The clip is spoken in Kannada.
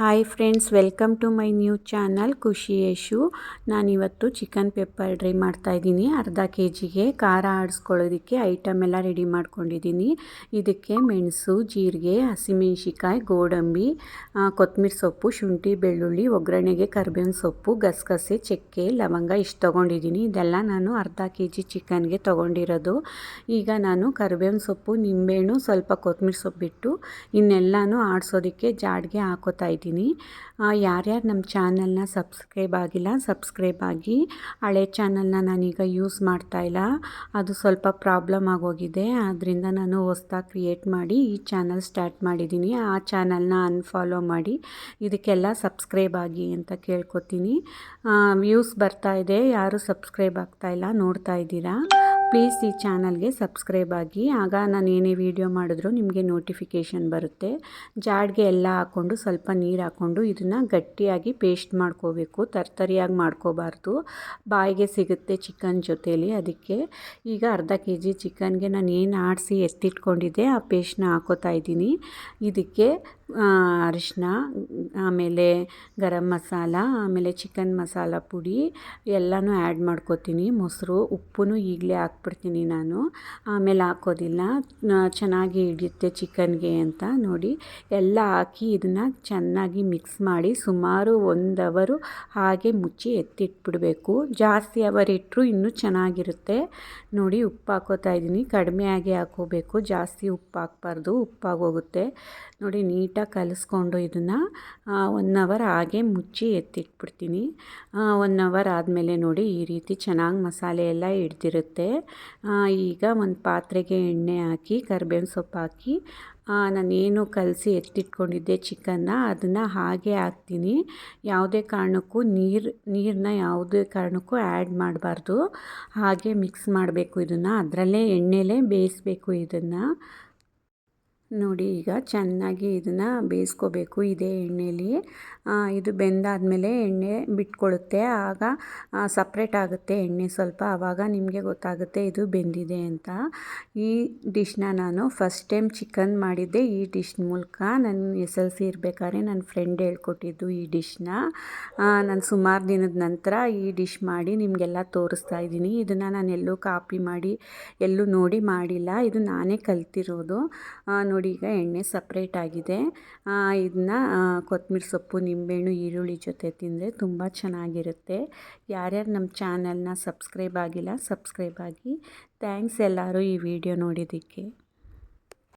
Hi friends welcome to my new channel Khushi Yashu ನಾನಿವತ್ತು ಚಿಕನ್ ಪೆಪ್ಪರ್ ಡ್ರೈ ಮಾಡ್ತಾಯಿದ್ದೀನಿ ಅರ್ಧ ಕೆ ಜಿಗೆ ಖಾರ ಆಡಿಸ್ಕೊಳ್ಳೋದಕ್ಕೆ ಐಟಮ್ ಎಲ್ಲ ರೆಡಿ ಮಾಡ್ಕೊಂಡಿದ್ದೀನಿ. ಇದಕ್ಕೆ ಮೆಣಸು, ಜೀರಿಗೆ ಹಸಿಮೆಣ್ಸಿಕಾಯಿ ಗೋಡಂಬಿ ಕೊತ್ತಂಬರಿ ಸೊಪ್ಪು, ಶುಂಠಿ, ಬೆಳ್ಳುಳ್ಳಿ, ಒಗ್ಗರಣೆಗೆ ಕರ್ಬೇವಿನ ಸೊಪ್ಪು, ಗಸಗಸೆ, ಚಕ್ಕೆ, ಲವಂಗ ಇಷ್ಟು ತೊಗೊಂಡಿದ್ದೀನಿ. ಇದೆಲ್ಲ ನಾನು ಅರ್ಧ ಕೆ ಜಿ ಚಿಕನ್ಗೆ ತೊಗೊಂಡಿರೋದು. ಈಗ ನಾನು ಕರ್ಬೇವಿನ ಸೊಪ್ಪು, ನಿಂಬೆಹಣ್ಣು, ಸ್ವಲ್ಪ ಕೊತ್ತಂಬರಿ ಸೊಪ್ಪು ಬಿಟ್ಟು ಇನ್ನೆಲ್ಲನೂ ಆಡಿಸೋದಕ್ಕೆ ಜಾಡಿಗೆ ಹಾಕೋತಾ ಇದ್ದೀನಿ. ಯಾರ್ಯಾರು ನಮ್ಮ ಚಾನಲ್ನ ಸಬ್ಸ್ಕ್ರೈಬ್ ಆಗಿಲ್ಲ, ಸಬ್ಸ್ಕ್ರೈಬ್ ಆಗಿ. ಹಳೆ ಚಾನಲ್ನ ನಾನೀಗ ಯೂಸ್ ಮಾಡ್ತಾಯಿಲ್ಲ ಅದು ಸ್ವಲ್ಪ ಪ್ರಾಬ್ಲಮ್ ಆಗೋಗಿದೆ. ಆದ್ದರಿಂದ ನಾನು ಹೊಸ್ದಾಗಿ ಕ್ರಿಯೇಟ್ ಮಾಡಿ ಈ ಚಾನಲ್ ಸ್ಟಾರ್ಟ್ ಮಾಡಿದ್ದೀನಿ. ಆ ಚಾನಲ್ನ ಅನ್ಫಾಲೋ ಮಾಡಿ. ಇದಕ್ಕೆಲ್ಲ ಸಬ್ಸ್ಕ್ರೈಬ್ ಆಗಿ ಅಂತ ಕೇಳ್ಕೊತೀನಿ. ವ್ಯೂಸ್ ಬರ್ತಾ ಇದೆ. ಯಾರು ಸಬ್ಸ್ಕ್ರೈಬ್ ಆಗ್ತಾಯಿಲ್ಲ ನೋಡ್ತಾ ಇದ್ದೀರಾ? ಪ್ಲೀಸ್ ಈ ಚಾನಲ್ಗೆ ಸಬ್ಸ್ಕ್ರೈಬ್ ಆಗಿ. ಆಗ ನಾನು ಏನೇ ವೀಡಿಯೋ ಮಾಡಿದ್ರು ನಿಮಗೆ ನೋಟಿಫಿಕೇಷನ್ ಬರುತ್ತೆ. ಜಾಡ್ಗೆ ಎಲ್ಲ ಹಾಕ್ಕೊಂಡು ಸ್ವಲ್ಪ ನೀರು ಹಾಕ್ಕೊಂಡು ಇದನ್ನು ಗಟ್ಟಿಯಾಗಿ ಪೇಸ್ಟ್ ಮಾಡ್ಕೋಬೇಕು. ತರ್ತರಿಯಾಗಿ ಮಾಡ್ಕೋಬಾರ್ದು. ಬಾಯಿಗೆ ಸಿಗುತ್ತೆ ಚಿಕನ್ ಜೊತೇಲಿ ಅದಕ್ಕೆ. ಈಗ ಅರ್ಧ ಕೆ ಜಿ ಚಿಕನ್ಗೆ ನಾನು ಏನು ಆಡಿಸಿ ಎತ್ತಿಟ್ಕೊಂಡಿದ್ದೆ ಆ ಪೇಸ್ಟ್ನ ಹಾಕೋತಾ ಇದ್ದೀನಿ. ಇದಕ್ಕೆ ಅರಿಶಿನ ಆಮೇಲೆ ಗರಂ ಮಸಾಲ, ಆಮೇಲೆ ಚಿಕನ್ ಮಸಾಲ ಪುಡಿ, ಎಲ್ಲನೂ ಆ್ಯಡ್ ಮಾಡ್ಕೋತೀನಿ. ಮೊಸರು ಉಪ್ಪು ಈಗಲೇ ಹಾಕ್ಬಿಡ್ತೀನಿ ನಾನು. ಆಮೇಲೆ ಹಾಕೋದಿಲ್ಲ. ಚೆನ್ನಾಗಿ ಹಿಡಿಯುತ್ತೆ ಚಿಕನ್ಗೆ ಅಂತ ನೋಡಿ. ಎಲ್ಲ ಹಾಕಿ ಇದನ್ನು ಚೆನ್ನಾಗಿ ಮಿಕ್ಸ್ ಮಾಡಿ ಸುಮಾರು ಒಂದು ಅವರು ಹಾಗೆ ಮುಚ್ಚಿ ಎತ್ತಿಟ್ಬಿಡಬೇಕು. ಜಾಸ್ತಿ ಅವರ್ ಇಟ್ಟರು ಇನ್ನೂ ಚೆನ್ನಾಗಿರುತ್ತೆ. ನೋಡಿ ಉಪ್ಪು ಹಾಕೋತಾ ಇದ್ದೀನಿ. ಕಡಿಮೆ ಆಗಿ ಹಾಕೋಬೇಕು. ಜಾಸ್ತಿ ಉಪ್ಪು ಹಾಕ್ಬಾರ್ದು. ಉಪ್ಪಾಗೋಗುತ್ತೆ. ನೋಡಿ ನೀಟಾಗಿ ಕಲಿಸ್ಕೊಂಡು ಇದನ್ನು ಒನ್ ಅವರ್ ಹಾಗೆ ಮುಚ್ಚಿ ಎತ್ತಿಟ್ಬಿಡ್ತೀನಿ. ಒನ್ ಅವರ್ ಆದಮೇಲೆ ನೋಡಿ ಈ ರೀತಿ ಚೆನ್ನಾಗಿ ಮಸಾಲೆ ಎಲ್ಲ ಹಿಡ್ದಿರುತ್ತೆ. ಈಗ ಒಂದು ಪಾತ್ರೆಗೆ ಎಣ್ಣೆ ಹಾಕಿ, ಕರ್ಬೇವಿನ ಸೊಪ್ಪು ಹಾಕಿ ನಾನೇನು ಕಲಸಿ ಎತ್ತಿಟ್ಕೊಂಡಿದ್ದೆ ಚಿಕನ್ನ ಅದನ್ನು ಹಾಗೆ ಹಾಕ್ತೀನಿ. ಯಾವುದೇ ಕಾರಣಕ್ಕೂ ನೀರು ನೀರನ್ನ ಯಾವುದೇ ಕಾರಣಕ್ಕೂ ಆ್ಯಡ್ ಮಾಡಬಾರ್ದು. ಹಾಗೆ ಮಿಕ್ಸ್ ಮಾಡಬೇಕು ಇದನ್ನು. ಅದರಲ್ಲೇ ಎಣ್ಣೆಲೇ ಬೇಯಿಸ್ಬೇಕು ಇದನ್ನು. ನೋಡಿ, ಈಗ ಚೆನ್ನಾಗಿ ಇದನ್ನು ಬೇಯಿಸ್ಕೋಬೇಕು ಇದೇ ಎಣ್ಣೆಯಲ್ಲಿ ಇದು ಬೆಂದಾದಮೇಲೆ ಎಣ್ಣೆ ಬಿಟ್ಕೊಳ್ಳುತ್ತೆ ಆಗ ಸಪ್ರೇಟ್ ಆಗುತ್ತೆ ಎಣ್ಣೆ ಸ್ವಲ್ಪ. ಆವಾಗ ನಿಮಗೆ ಗೊತ್ತಾಗುತ್ತೆ ಇದು ಬೆಂದಿದೆ ಅಂತ. ಈ ಡಿಶ್ನ ನಾನು ಫಸ್ಟ್ ಟೈಮ್ ಚಿಕನ್ ಮಾಡಿದ್ದೆ ಈ ಡಿಶ್ ಮೂಲಕ. ನನ್ನ ಎಸ್ ಎಲ್ ಸಿ ಇರಬೇಕಾದ್ರೆ ನನ್ನ ಫ್ರೆಂಡ್ ಹೇಳ್ಕೊಟ್ಟಿದ್ದು ಈ ಡಿಶ್ನ ನಾನು ಸುಮಾರು ದಿನದ ನಂತರ ಈ ಡಿಶ್ ಮಾಡಿ ನಿಮಗೆಲ್ಲ ತೋರಿಸ್ತಾ ಇದ್ದೀನಿ. ಇದನ್ನು ನಾನು ಎಲ್ಲೂ ಕಾಪಿ ಮಾಡಿ ಎಲ್ಲೂ ನೋಡಿ ಮಾಡಿಲ್ಲ. ಇದು ನಾನೇ ಕಲ್ತಿರೋದು. ನೋಡಿ ಈಗ ಎಣ್ಣೆ ಸಪ್ರೇಟ್ ಆಗಿದೆ. ಇದನ್ನ ಕೊತ್ತಂಬರಿ ಸೊಪ್ಪು, ನಿಂಬೆಹಣ್ಣು, ಈರುಳ್ಳಿ ಜೊತೆ ತಿಂದರೆ ತುಂಬ ಚೆನ್ನಾಗಿರುತ್ತೆ. ಯಾರ್ಯಾರು ನಮ್ಮ ಚಾನಲ್ನ ಸಬ್ಸ್ಕ್ರೈಬ್ ಆಗಿಲ್ಲ ಸಬ್ಸ್ಕ್ರೈಬ್ ಆಗಿ. ಥ್ಯಾಂಕ್ಸ್ ಎಲ್ಲರೂ ಈ ವಿಡಿಯೋ ನೋಡಿದ್ದಕ್ಕೆ.